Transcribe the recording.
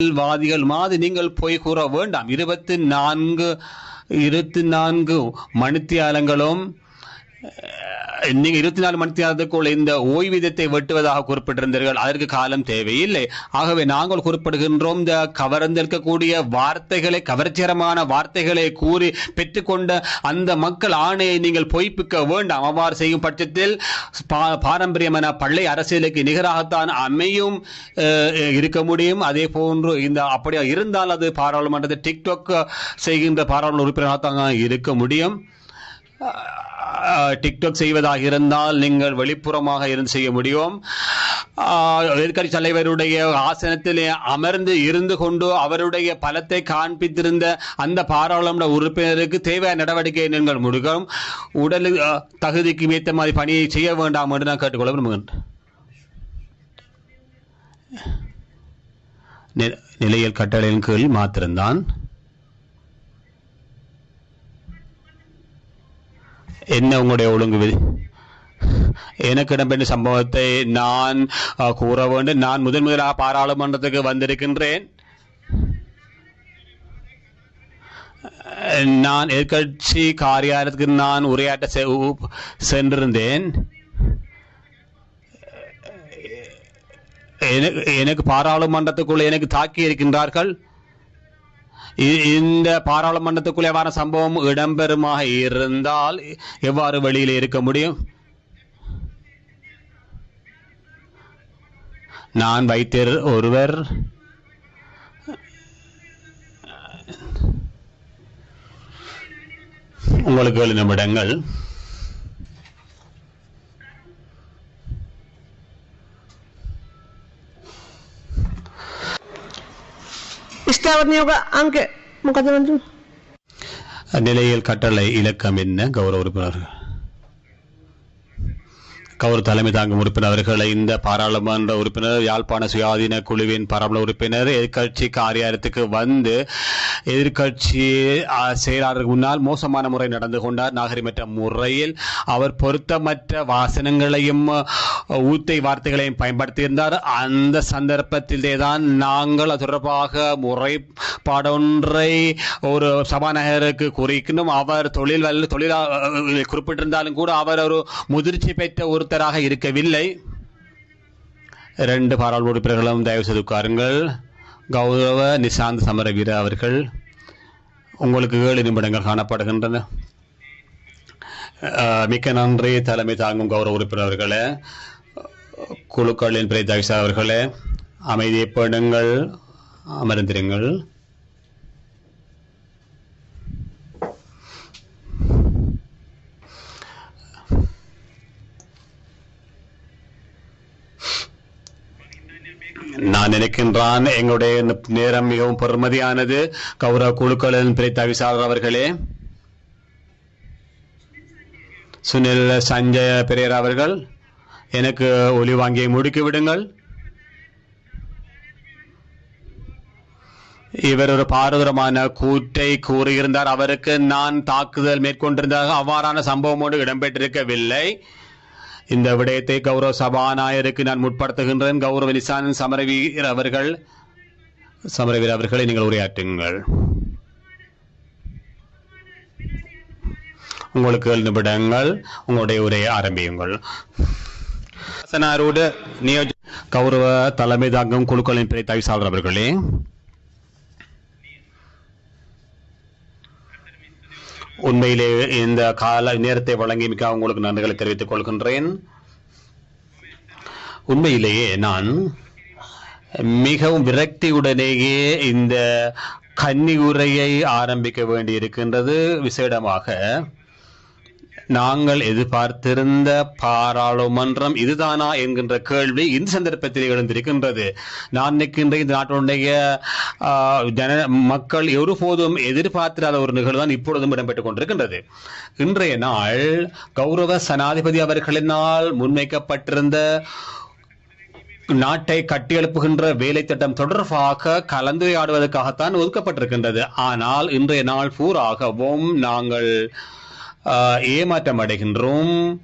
வாதிகள் மாதிரி நீங்கள் பொய் கூற வேண்டாம். இருபத்தி நான்கு இருபத்தி நான்கு மணித்தியாலங்களும் நீங்க இருபத்தி நாலு மணி நேரத்துக்குள் இந்த ஓய்வீதத்தை வெட்டுவதாக குறிப்பிட்டிருந்தீர்கள். அதற்கு காலம் தேவையில்லை. ஆகவே நாங்கள் குறிப்பிடுகின்றோம் இந்த கவர்ந்திருக்கக்கூடிய வார்த்தைகளை கவர்ச்சிகரமான வார்த்தைகளை கூறி பெற்றுக்கொண்ட அந்த மக்கள் ஆணையை நீங்கள் பொய்ப்பிக்க வேண்டாம். அவ்வாறு செய்யும் பட்சத்தில் பா- பாரம்பரியமான பள்ளி அரசியலுக்கு நிகராகத்தான் அமையும் இருக்க முடியும். அதே போன்று இந்த அப்படியா இருந்தால் அது பாராளுமன்றத்தை டிக்டாக் செய்கின்ற பாராளுமன்ற உறுப்பினராகத்தான் இருக்க முடியும். டிக்டாக் செய்வதாக இருந்தால் நீங்கள் வெளிப்புறமாக இருந்து செய்ய முடியும். எதிர்கட்சி எதிர்க்கட்சி தலைவருடைய ஆசனத்திலே அமர்ந்து இருந்து கொண்டு அவருடைய பலத்தை காண்பித்திருந்த அந்த பாராளுமன்ற உறுப்பினருக்கு தேவையான நடவடிக்கையை நீங்கள் முடிக்கும். உடல் தகுதிக்கு ஏற்ற மாதிரி பணியை செய்ய வேண்டாம் என்று நான் கேட்டுக்கொள்ள விரும்புகின்றேன் நிலையில் நிலையல் கட்டளையின் கீழ் மாத்திரம்தான். என்ன உங்களுடைய ஒழுங்கு விதி எனக்கு இடம்பெற்ற சம்பவத்தை நான் கூற வேண்டும் நான் முதன் முதலாக பாராளுமன்றத்துக்கு வந்திருக்கின்றேன் நான் எதிர்கட்சி காரியாலயத்துக்கு நான் உரையாற்ற செ- சென்றிருந்தேன் எனக்கு எனக்கு பாராளுமன்றத்துக்குள்ள எனக்கு தாக்கி இருக்கின்றார்கள் இந்த பாராளுமன்றத்துக்குள்ளே வர சம்பவம் இடம்பெறுமாக இருந்தால் எவ்வாறு வெளியில் இருக்க முடியும்? நான் வைத்தியர் ஒருவர். உங்களுக்கு நிமிடங்கள் ස්ථාවර නියෝග අංක මොකද මන්තු நிலையில் கட்டளை இலக்கம் என்ன கௌரவ உறுப்பினர்கள் கவுர் தலைமை தாங்கும் உறுப்பினர் அவர்களை இந்த பாராளுமன்ற உறுப்பினர் யாழ்ப்பாண சுயாதீன குழுவின் பாராளுமன்ற உறுப்பினர் எதிர்கட்சி காரியாலயத்துக்கு வந்து எதிர்க்கட்சி ஆ, செயலாளருக்கு முன்னால் மோசமான முறை நடந்து கொண்டார். நாகரிகமற்ற முறையில் அவர் பொருத்தமற்ற வாசனங்களையும் ஊத்தை வார்த்தைகளையும் பயன்படுத்தியிருந்தார். அந்த சந்தர்ப்பத்திலே தான் நாங்கள் அது தொடர்பாக முறைப்பாடொன்றை ஒரு சபாநாயகருக்கு குறிக்கணும் அவர் தொழில் வல்ல தொழிலா குறிப்பிட்டிருந்தாலும் கூட அவர் ஒரு முதிர்ச்சி பெற்ற ஒரு ஒருத்தராக இருக்கவில்லை. ரெண்டு பாராளுமன்ற உறுப்பினர்களும் தயவு செய்து உட்காருங்கள். கௌரவ நிசாந்த் சமரவீர அவர்கள் உங்களுக்கு ஏழு நிமிடங்கள் காணப்படுகின்றன. மிக்க நன்றி. தலைமை தாங்கும் கௌரவ உறுப்பினர்களே குழுக்களின் பிரேதாகிசா அவர்களே அமைதியை பேணுங்கள் அமர்ந்திருங்கள். நான் நினைக்கின்றான் எங்களுடைய நேரம் மிகவும் பெருமதியானது கௌரவ குழுக்களின் பிரித்த விசாரர் அவர்களே. சுனில் சஞ்சய பெரியர் அவர்கள் எனக்கு ஒலி வாங்கியை முடுக்கி விடுங்கள். இவர் ஒரு பாரதூரமான கூற்றை கூறியிருந்தார். அவருக்கு நான் தாக்குதல் மேற்கொண்டிருந்ததாக அவ்வாறான சம்பவம் ஒன்று இடம்பெற்றிருக்கவில்லை. இந்த விடயத்தை கௌரவ சபாநாயகருக்கு நான் முற்படுத்துகின்றேன். கௌரவ நிசான் சமரவீர் அவர்கள் சமரவீர் அவர்களை நீங்கள் உரையாற்றுங்கள். உங்களுக்கு ஏழு நிமிடங்கள் உங்களுடைய உரையை ஆரம்பியுங்கள். நியோஜ கௌரவ தலைமை தாங்கும் குழுக்களின் பிறை தவிசாளர் அவர்களே உண்மையிலே இந்த கால நேரத்தை வழங்கியமைக்காக உங்களுக்கு நன்றிகளை தெரிவித்துக் கொள்கின்றேன். உண்மையிலேயே நான் மிகவும் விரக்தியுடனேயே இந்த கன்னி உரையை ஆரம்பிக்க வேண்டியிருக்கின்றது. விசேடமாக நாங்கள் எதிர்பார்த்திருந்த பாராளுமன்றம் இதுதானா என்கின்ற கேள்வி இந்த சந்தர்ப்பத்தில் எழுந்திருக்கின்றது. நான் நிற்கின்ற இந்த நாட்டினுடைய ஜன மக்கள் ஒருபோதும் எதிர்பார்த்திராத ஒரு நிகழ்வு தான் இப்பொழுதும் இடம்பெற்றுக் கொண்டிருக்கின்றது. இன்றைய நாள் கௌரவ சனாதிபதி அவர்களினால் முன்வைக்கப்பட்டிருந்த நாட்டை கட்டியெழுப்புகின்ற வேலை திட்டம் தொடர்பாக கலந்துரையாடுவதற்காகத்தான் ஒதுக்கப்பட்டிருக்கின்றது. ஆனால் இன்றைய நாள் பூராகவும் நாங்கள் ஏமாற்றம் அடைகின்றோம்